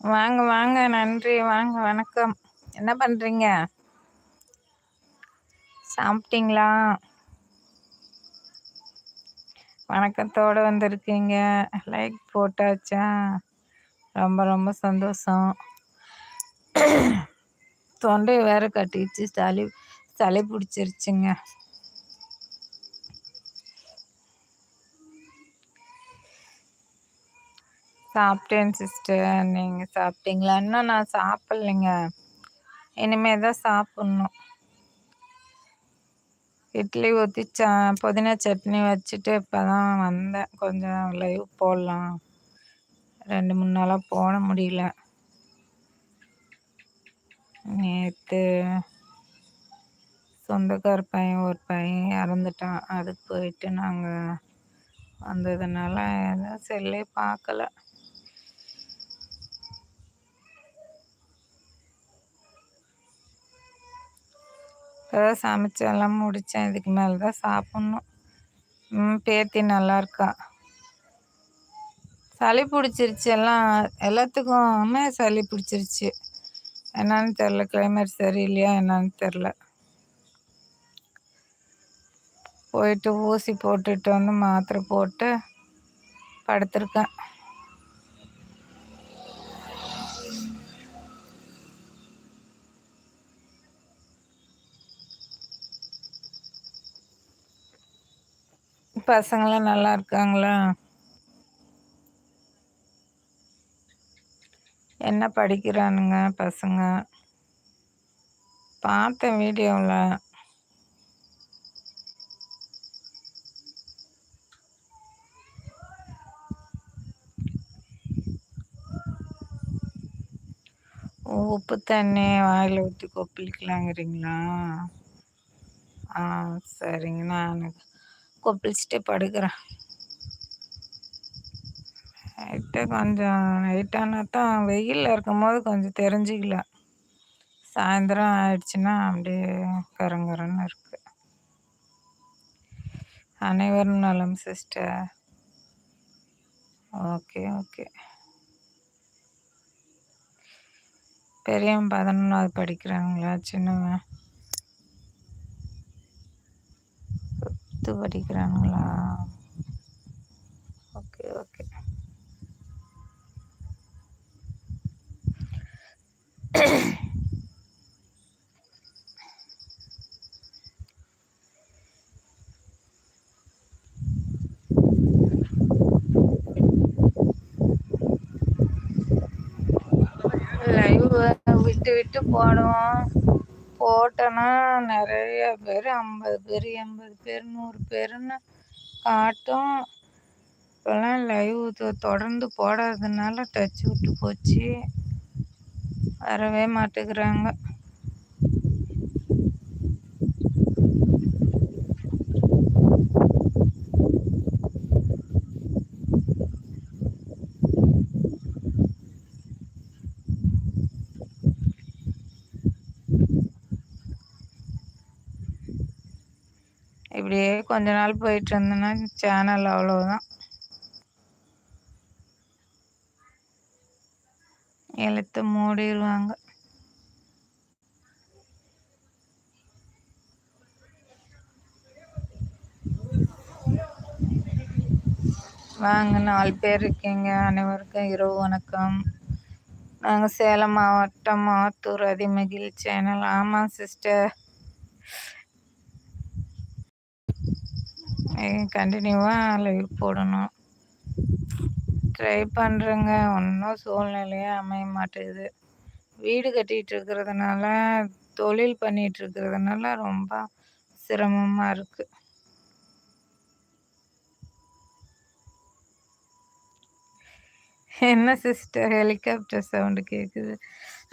வாங்க வாங்க நன்றி. வாங்க வணக்கம். என்ன பண்ணுறீங்க சாப்பிட்டீங்களா? வணக்கத்தோடு வந்திருக்கீங்க. லைக் போட்டாச்சா? ரொம்ப ரொம்ப சந்தோஷம். தொண்டை வேறு கட்டிச்சு சளி சளி பிடிச்சிருச்சுங்க. சாப்பிட்டேன் சிஸ்டர் நீங்கள் சாப்பிட்டீங்களா? இன்னும் நான் சாப்பிட்லைங்க. இனிமே தான் சாப்பிட்ணும். இட்லி ஊற்றி ச புதினா சட்னி வச்சுட்டு இப்போ தான் வந்தேன். கொஞ்சம் லைவ் போடலாம். ரெண்டு மூணு நாளாக போட முடியல. நேற்று சொந்தக்கார பையன் ஒரு பையன் இறந்துட்டான். அதுக்கு போயிட்டு நாங்கள் வந்ததுனால எதுவும் செல்லே பார்க்கல. இப்போ சமைச்சு எல்லாம் முடித்தேன் இதுக்கு மேலே தான் சாப்பிட்ணும். ம் பேத்தி நல்லாயிருக்கா சளி பிடிச்சிருச்சு. எல்லாம் எல்லாத்துக்குமே சளி பிடிச்சிருச்சு. என்னன்னு தெரில கிளைமேட் சரியில்லையா என்னன்னு தெரில போயிட்டு ஊசி போட்டுட்டு வந்து மாத்திரை போட்டு படுத்திருக்கேன். பசங்களாம் நல்லா இருக்காங்களா? என்ன படிக்கிறானுங்க பசங்க? பார்த்தேன் வீடியோவில் உப்பு தண்ணி வாயில் ஊற்றி கொப்பளிக்கலாங்கிறீங்களா? ஆ சரிங்க. நான் கொப்பளிச்சுட்டே படுக்கிறேன். நைட்டு கொஞ்சம் நைட்டானா தான் வெயிலில் இருக்கும்போது கொஞ்சம் தெரிஞ்சிக்கல. சாயந்தரம் ஆயிடுச்சுன்னா அப்படியே கரங்கரன்னு இருக்குது அனைவரும் நலம் சிஸ்டர் ஓகே ஓகே பெரியவன் பதினொன்றாவது படிக்கிறாங்களா சின்னவன்? ஃபிஃப்த்து படிக்கிறாங்களா? Okay okay. லைவ் விட்டு விட்டு போடுவோம். போட்டோன்னா நிறைய பேர் ஐம்பது பேர் எண்பது பேர் நூறு பேருன்னு காட்டும். இப்போல்லாம் லைவ் தொடர்ந்து போடாததுனால டச் விட்டு போச்சு. வரவே மாட்டேங்கிறாங்க. கொஞ்ச நாள் போயிட்டு இருந்தேன்னா சேனல் அவ்வளோதான் எழுத்து மூடிடுவாங்க வாங்க நாலு பேர் இருக்கீங்க. அனைவருக்கும் இரவு வணக்கம். நாங்கள் சேலம் மாவட்டம் ஆத்தூர் அதிமகிழ் சேனல். ஆமாம் சிஸ்டர். கண்டினியூவாக லைவ் போடணும். ட்ரை பண்ணுறேங்க ஒன்றும் சூழ்நிலையே அமைய மாட்டேங்குது வீடு கட்டிகிட்டு இருக்கிறதுனால தொழில் பண்ணிகிட்டு இருக்கிறதுனால ரொம்ப சிரமமாக இருக்குது என்ன சிஸ்டர் ஹெலிகாப்டர் சவுண்டு கேட்குது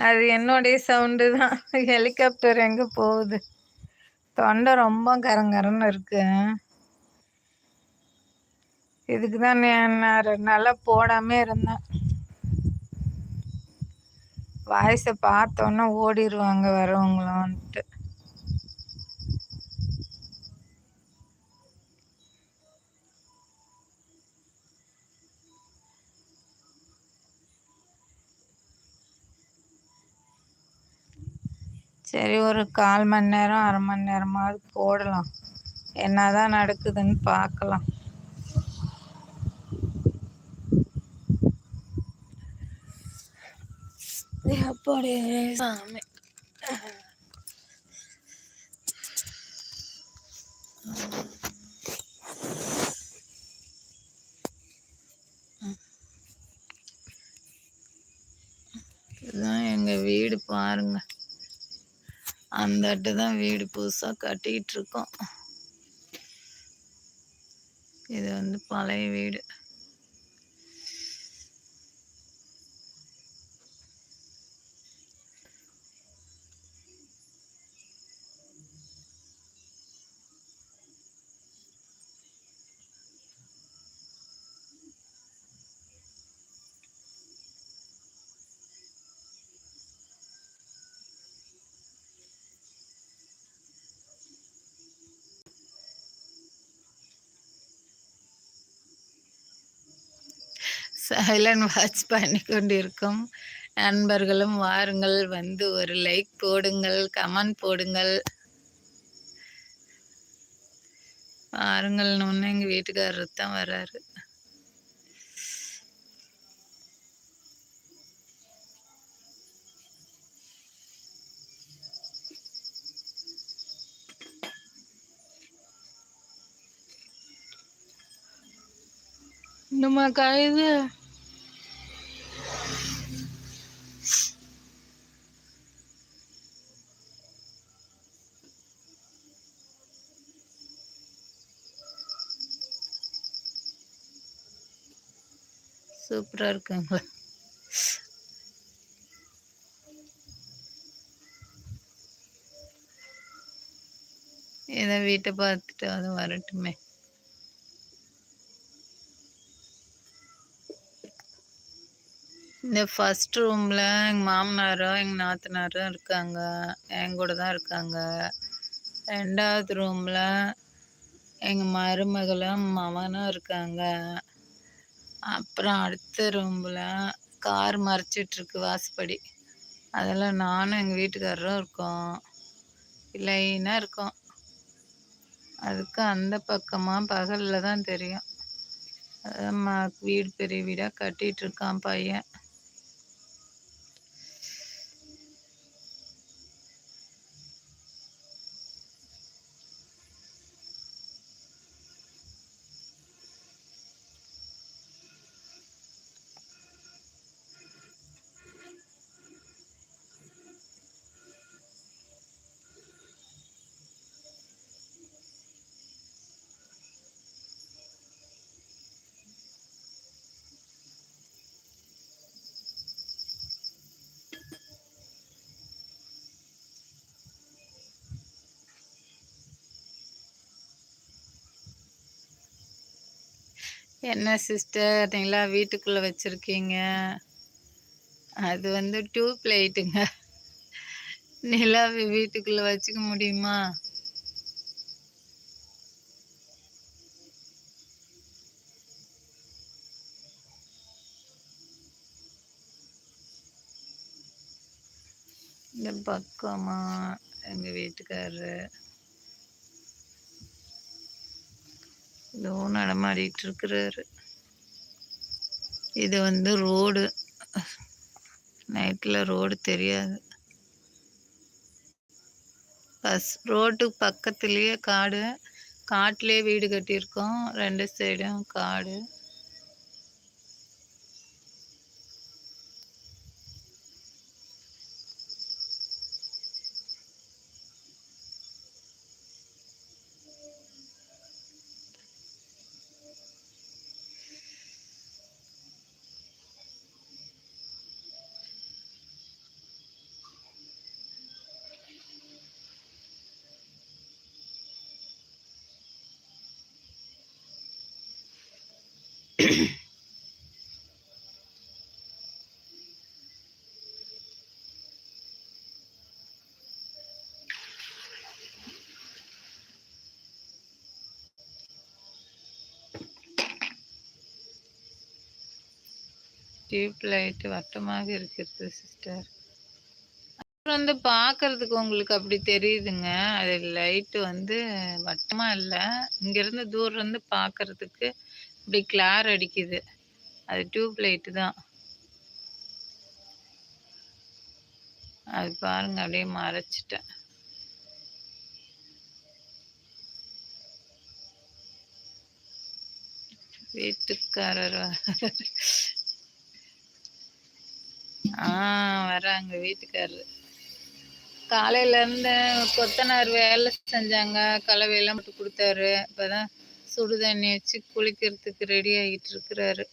அது என்னுடைய சவுண்டு தான். ஹெலிகாப்டர் எங்கே போகுது? தொண்டை ரொம்ப கரங்கரன்னு இருக்குது இதுக்கு தான் நான் ரெண்டு நாளாக போடாம இருந்தேன். வாய்ஸை பார்த்தோன்னே ஓடிடுவாங்க வரவங்களான்ட்டு. சரி ஒரு கால் மணி நேரம் அரை மணி நேரமாவது போடலாம். என்னதான் நடக்குதுன்னு பார்க்கலாம். அப்படியே சாமி இதுதான் எங்கள் வீடு பாருங்க. அந்த அட்டு தான் வீடு புதுசாக கட்டிக்கிட்டு இருக்கோம். இது வந்து பழைய வீடு. சைலண்ட் வாட்ச் பண்ணி கொண்டிருக்கும். நண்பர்களும் வாருங்கள். வந்து ஒரு லைக் போடுங்கள். கமெண்ட் போடுங்கள். வாருங்கள். ஒன்று எங்கள் வீட்டுக்காரர் தான் வர்றாரு. இன்னுமா காயுது சூப்பராக இருக்குங்களா. ஏதோ வீட்டை பார்த்துட்டு அது வரட்டுமே. இந்த ஃபஸ்ட் ரூமில் எங்கள் மாமனாரும் எங்கள் நாத்தனாரும் இருக்காங்க. என் கூட தான் இருக்காங்க. ரெண்டாவது ரூமில் எங்கள் மருமகளும் மகனும் இருக்காங்க. அப்புறம் அடுத்த ரூமில் கார் மறைச்சிட்ருக்கு வாசப்படி. அதெல்லாம் நானும் எங்கள் வீட்டுக்காரரும் இருக்கோம். லைனாக இருக்கோம். அதுக்கு அந்த பக்கமாக பகலில் தான் தெரியும். அதான் வீடு பெரிய வீடாக கட்டிகிட்ருக்கான் பையன். என்ன சிஸ்டர் நீங்களா வீட்டுக்குள்ளே வச்சுருக்கீங்க? அது வந்து டியூப் லைட்டுங்க நிலாவை வீட்டுக்குள்ளே வச்சுக்க முடியுமா? இந்த பக்கமாக எங்கள் வீட்டுக்காரரு. இதோ நடமாடிட்டு இருக்கிறாரு இது வந்து ரோடு. நைட்டில் ரோடு தெரியாது. பஸ் ரோட்டுக்கு பக்கத்துலேயே காடு. காட்டிலே வீடு கட்டியிருக்கோம். ரெண்டு சைடும் காடு. டியூப் லைட் வட்டமாக இருக்கிறது சிஸ்டர் வந்து பார்க்கறதுக்கு உங்களுக்கு அப்படி தெரியுதுங்க. அது லைட்டு வந்து வட்டமா இல்ல. இங்கேருந்து தூரம் இருந்து பார்க்கறதுக்கு இப்படி கிளார் அடிக்குது. அது டியூப் லைட்டு தான். அது பாருங்க அப்படியே மறைச்சிட்டேன். வீட்டுக்காரர் ஆ வராங்க வீட்டுக்காரர் காலையில இருந்து கொத்தனார் வேலை செஞ்சாங்க. கலவையெல்லாம் போட்டு குடுத்தாரு. இப்பதான் சுடு தண்ணி வச்சு குளிக்கிறதுக்கு ரெடி ஆகிட்டு இருக்கிறாரு.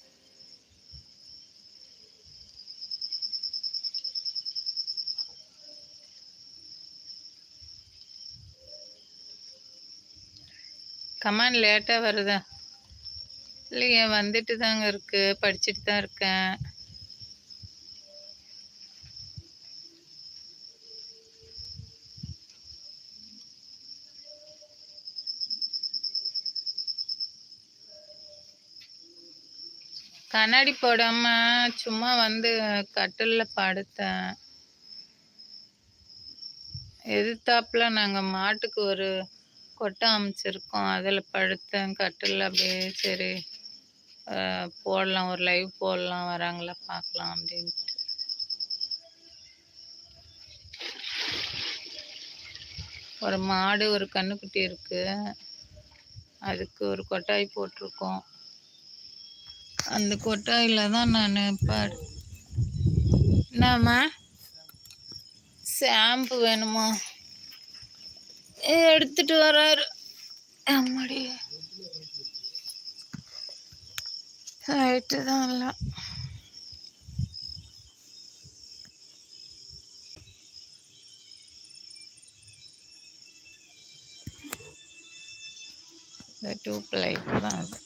கமான் லேட்டா வருதா? இல்லையே வந்துட்டு தாங்க இருக்கு. படிச்சுட்டு தான் இருக்கேன். கண்ணாடி போடாம சும்மா வந்து கட்டிலில் படுத்தேன். எதிர்த்தாப்புல நாங்கள் மாட்டுக்கு ஒரு கொட்டை அமைச்சிருக்கோம். அதில் படுத்தேன் கட்டில் அப்படியே சரி போடலாம் ஒரு லைவ் போடலாம் வராங்களா பார்க்கலாம் அப்படின்ட்டு. ஒரு மாடு, ஒரு கண்ணுக்குட்டி இருக்குது அதுக்கு ஒரு கொட்டாய் போட்டிருக்கோம். அந்த கொட்டாயில் தான் நான் பாடு என்னாம்மா? ஷாம்பு வேணுமா? எடுத்துட்டு வராரு. அம்மாடி! ரைட்டு தான் இல்ல. இந்த டியூப் லைட்டு தான் அது.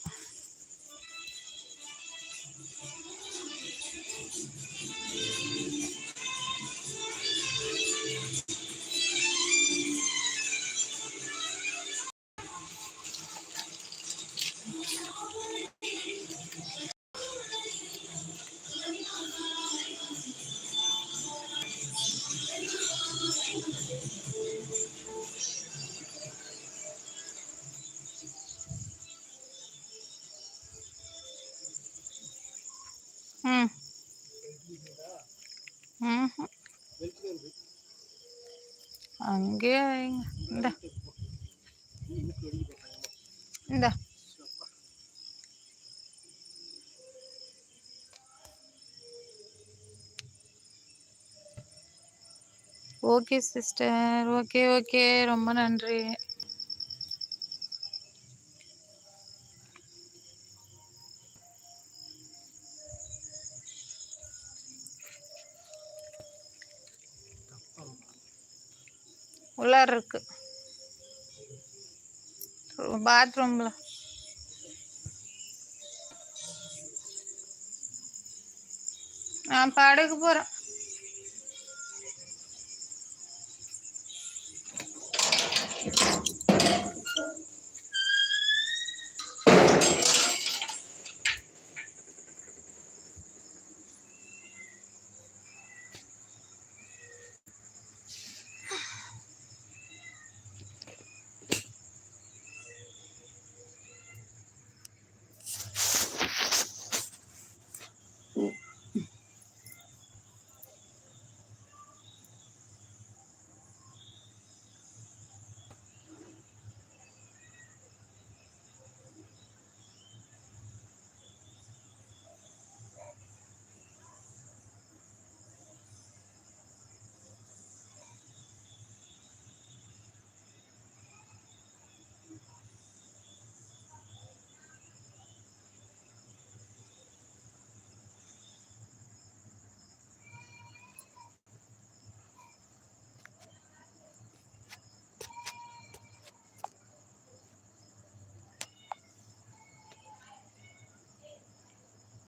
அங்கேயே இந்த இந்த இந்தா. Okay sister. Okay, okay. ரொம்ப நன்றி. உள்ளார இருக்கு. பாத்ரூம்ல. நான் படுக்க போறேன்.